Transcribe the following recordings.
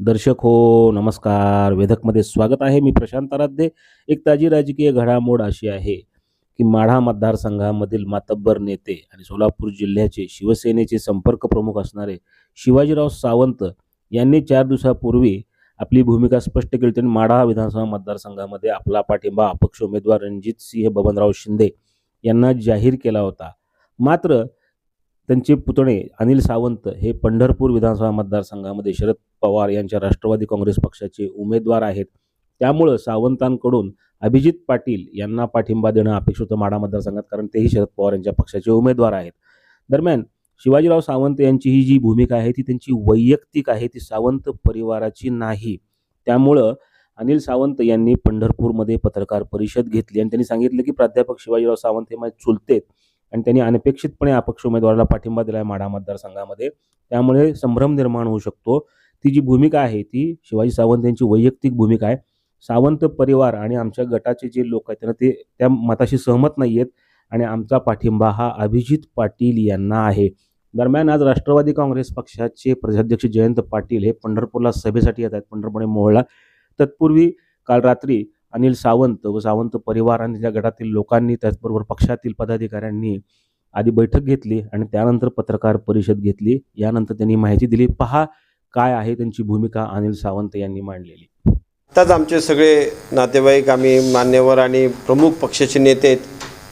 दर्शक हो नमस्कार. वेधकमध्ये स्वागत आहे. मी प्रशांत आराध्ये. एक ताजी राजकीय घडामोड अशी आहे की माढा मतदारसंघामधील मातब्बर नेते आणि सोलापूर जिल्ह्याचे शिवसेनेचे संपर्क प्रमुख असणारे शिवाजीराव सावंत यांनी चार दिवसापूर्वी आपली भूमिका स्पष्ट केली त्यांनी माढा विधानसभा मतदारसंघामध्ये आपला पाठिंबा अपक्ष उमेदवार रणजित सिंह बबनराव शिंदे यांना जाहीर केला होता. मात्र त्यांचे पुतणे अनिल सावंत हे पंढरपूर विधानसभा मतदारसंघामध्ये शरद पवार यांच्या राष्ट्रवादी काँग्रेस पक्षाचे उमेदवार आहेत. त्यामुळं सावंतांकडून अभिजित पाटील यांना पाठिंबा देणं अपेक्षित होतं माढा मतदारसंघात कारण तेही शरद पवार यांच्या पक्षाचे उमेदवार आहेत. दरम्यान शिवाजीराव सावंत यांची ही जी भूमिका आहे ती त्यांची वैयक्तिक आहे ती सावंत परिवाराची नाही. त्यामुळं अनिल सावंत यांनी पंढरपूरमध्ये पत्रकार परिषद घेतली आणि त्यांनी सांगितलं की प्राध्यापक शिवाजीराव सावंत हे माझे चुलतेत आणि त्यांनी अनपेक्षितपणे अपक्ष उमेदवाराला पाठिंबा दिला आहे माढा मतदारसंघामध्ये. त्यामुळे संभ्रम निर्माण होऊ शकतो. ती जी भूमिका आहे ती शिवाजी सावंत यांची वैयक्तिक भूमिका आहे. सावंत परिवार आणि आमच्या गटाचे जे लोक आहेत त्यांना ते त्या मताशी सहमत नाही आहेत आणि आमचा पाठिंबा हा अभिजित पाटील यांना आहे. दरम्यान आज राष्ट्रवादी काँग्रेस पक्षाचे प्रदेशाध्यक्ष जयंत पाटील हे पंढरपूरला सभेसाठी येत आहेत पंढरपुणे मोहळला तत्पूर्वी काल रात्री अनिल सावंत व सावंत परिवार आणि त्या गटातील लोकांनी त्याचबरोबर पक्षातील पदाधिकाऱ्यांनी आधी बैठक घेतली आणि त्यानंतर पत्रकार परिषद घेतली. यानंतर त्यांनी माहिती दिली. पहा काय आहे त्यांची भूमिका अनिल सावंत यांनी मांडलेली? आताच आमचे सगळे नातेवाईक आम्ही मान्यवर आणि प्रमुख पक्षाचे नेते आहेत.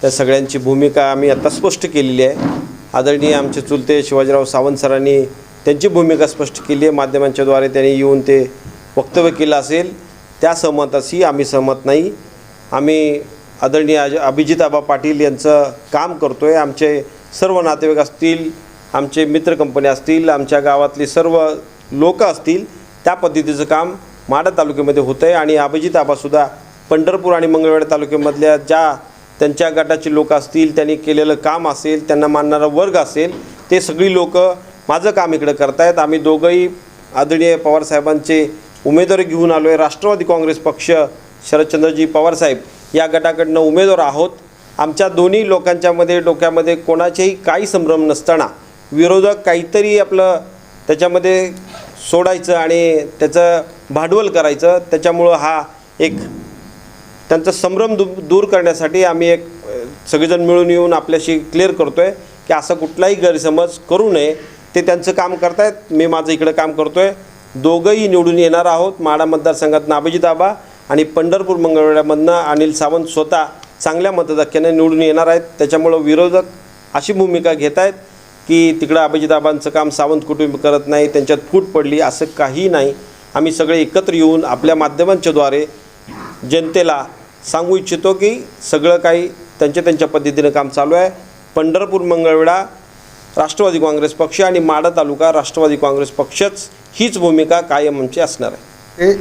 त्या सगळ्यांची भूमिका आम्ही आता स्पष्ट केलेली आहे. आदरणीय आमचे चुलते शिवाजीराव सावंत सरांनी त्यांची भूमिका स्पष्ट केली आहे. माध्यमांच्याद्वारे त्यांनी येऊन ते वक्तव्य केलं असेल. त्या सहमताशी आम्ही सहमत नाही. आम्ही आदरणीय अज अभिजित पाटील यांचं काम करतो आहे आमचे सर्व नातेवाईक असतील आमचे मित्र कंपनी असतील आमच्या गावातली सर्व लोक असतील त्या पद्धतीचं काम माडा तालुक्यामध्ये होतं आहे आणि अभिजित आबासुद्धा पंढरपूर आणि मंगळवेढा तालुक्यामधल्या ज्या त्यांच्या गटाची लोक असतील त्यांनी केलेलं काम असेल त्यांना मानणारा वर्ग असेल ते सगळी लोक माझं काम इकडं करतायत. आम्ही दोघंही आदरणीय पवारसाहेबांचे उमेदवार घेऊन आलो आहे राष्ट्रवादी काँग्रेस पक्ष शरदचंद्रजी पवारसाहेब या गटाकडनं उमेदवार आहोत. आमच्या दोन्ही लोकांच्यामध्ये डोक्यामध्ये कोणाचेही काही संभ्रम नसताना विरोधक काहीतरी आपलं त्याच्यामध्ये सोडायचं आणि त्याचं भांडवल करायचं त्याच्यामुळं हा एक त्यांचा संभ्रम दू दूर करण्यासाठी आम्ही एक सगळेजण मिळून येऊन आपल्याशी क्लिअर करतो आहे की असं कुठलाही गैरसमज करू नये. ते त्यांचं काम करतायत मी माझं इकडं काम करतो आहे दोघंही निवडून येणार आहोत माडा मतदारसंघातनं अभिजित आबा आणि पंढरपूर मंगळवेड्यामधनं अनिल सावंत स्वतः चांगल्या मतदाक्याने निवडून येणार आहेत. त्याच्यामुळं विरोधक अशी भूमिका घेत आहेत की तिकडं अभिजिताबांचं काम सावंत कुटुंब करत नाही त्यांच्यात फूट पडली असं काही नाही. आम्ही सगळे एकत्र येऊन आपल्या माध्यमांच्याद्वारे जनतेला सांगू इच्छितो की सगळं काही त्यांच्या त्यांच्या पद्धतीनं काम चालू आहे. पंढरपूर मंगळवेढा राष्ट्रवादी काँग्रेस पक्ष आणि माडा तालुका राष्ट्रवादी काँग्रेस पक्षच हीच भूमिका कायम आमची असणार आहे. हे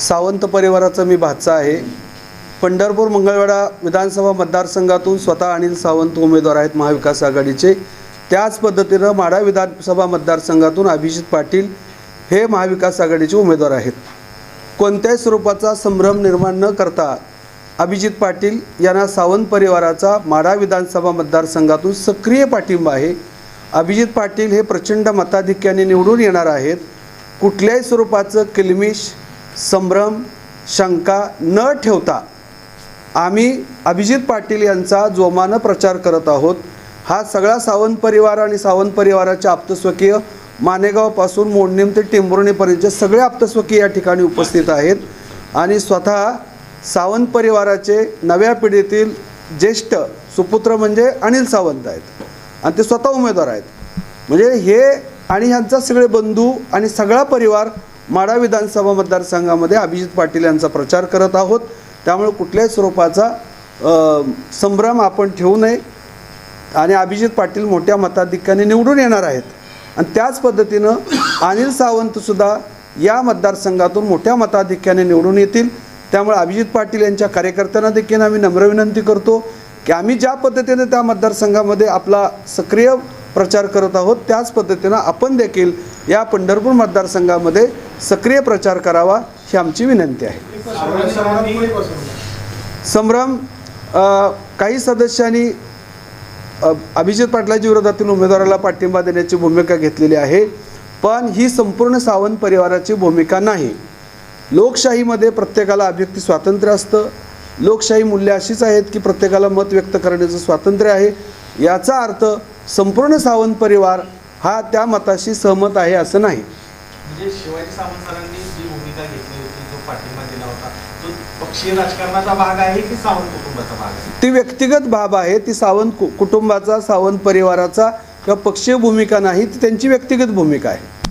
सावंत परिवाराचा मी भाचा आहे. पंढरपूर मंगळवेढा विधानसभा मतदारसंघातून स्वतः अनिल सावंत उमेदवार आहेत महाविकास आघाडीचे. त्याच पद्धतीनं माढा विधानसभा मतदारसंघातून अभिजित पाटील हे महाविकास आघाडीचे उमेदवार आहेत. कोणत्याही स्वरूपाचा संभ्रम निर्माण न करता अभिजित पाटील यांना सावंत परिवाराचा माढा विधानसभा मतदारसंघातून सक्रिय पाठिंबा आहे. अभिजित पाटील हे प्रचंड मताधिक्याने निवडून येणार आहेत. कुठल्याही स्वरूपाचं किलमिश संभ्रम शंका न ठेवता आम्ही अभिजित पाटील यांचा जोमानं प्रचार करत आहोत. हा सगळा सावंत परिवार आणि सावंत परिवाराचे आप्तस्वकीय मानेगावपासून मोडणीम ते टेंभुर्णीपर्यंतचे सगळे आप्तस्वकीय या ठिकाणी उपस्थित आहेत. आणि स्वतः सावंत परिवाराचे नव्या पिढीतील ज्येष्ठ सुपुत्र म्हणजे अनिल सावंत आहेत. आणि ते स्वतः उमेदवार आहेत. म्हणजे हे आणि ह्यांचा सगळे बंधू आणि सगळा परिवार माडा विधानसभा मतदारसंघामध्ये अभिजित पाटील यांचा प्रचार करत आहोत. त्यामुळे कुठल्याही स्वरूपाचा संभ्रम आपण ठेवू नये. आणि अभिजित पाटील मोठ्या मताधिक्याने निवडून येणार आहेत. आणि त्याच पद्धतीनं अनिल सावंतसुद्धा या मतदारसंघातून मोठ्या मताधिक्याने निवडून येतील. त्यामुळे अभिजित पाटील यांच्या कार्यकर्त्यांना देखील आम्ही नम्र विनंती करतो की आम्ही ज्या पद्धतीने त्या मतदारसंघामध्ये आपला सक्रिय प्रचार करत आहोत त्याच पद्धतीनं आपण देखील या पंढरपूर मतदारसंघामध्ये सक्रिय प्रचार करावा ही आमची विनंती आहे. संभ्रम काही सदस्यांनी अभिजित पाटलाच्या विरोधातील उमेदवाराला पाठिंबा देण्याची भूमिका घेतलेली आहे पण ही संपूर्ण सावंत परिवाराची भूमिका नाही. लोकशाहीमध्ये प्रत्येकाला अभिव्यक्ती स्वातंत्र्य असतं. लोकशाही मूल्य अशीच आहेत की प्रत्येकाला मत व्यक्त करण्याचं स्वातंत्र्य आहे. याचा अर्थ संपूर्ण सावंत परिवार हा त्या मताशी सहमत आहे असं नाही. म्हणजे शिवाजी सावंत सरांनी जी भूमिका घेतली होती जो पाठिंबा पक्षीय राजकारणाचा भाग आहे की सावंत कुटुंबाचा भाग आहे? ती व्यक्तिगत बाब आहे ती सावंत कुटुंबाचा सावंत परिवाराचा किंवा पक्षीय भूमिका नाही ती त्यांची व्यक्तिगत भूमिका आहे.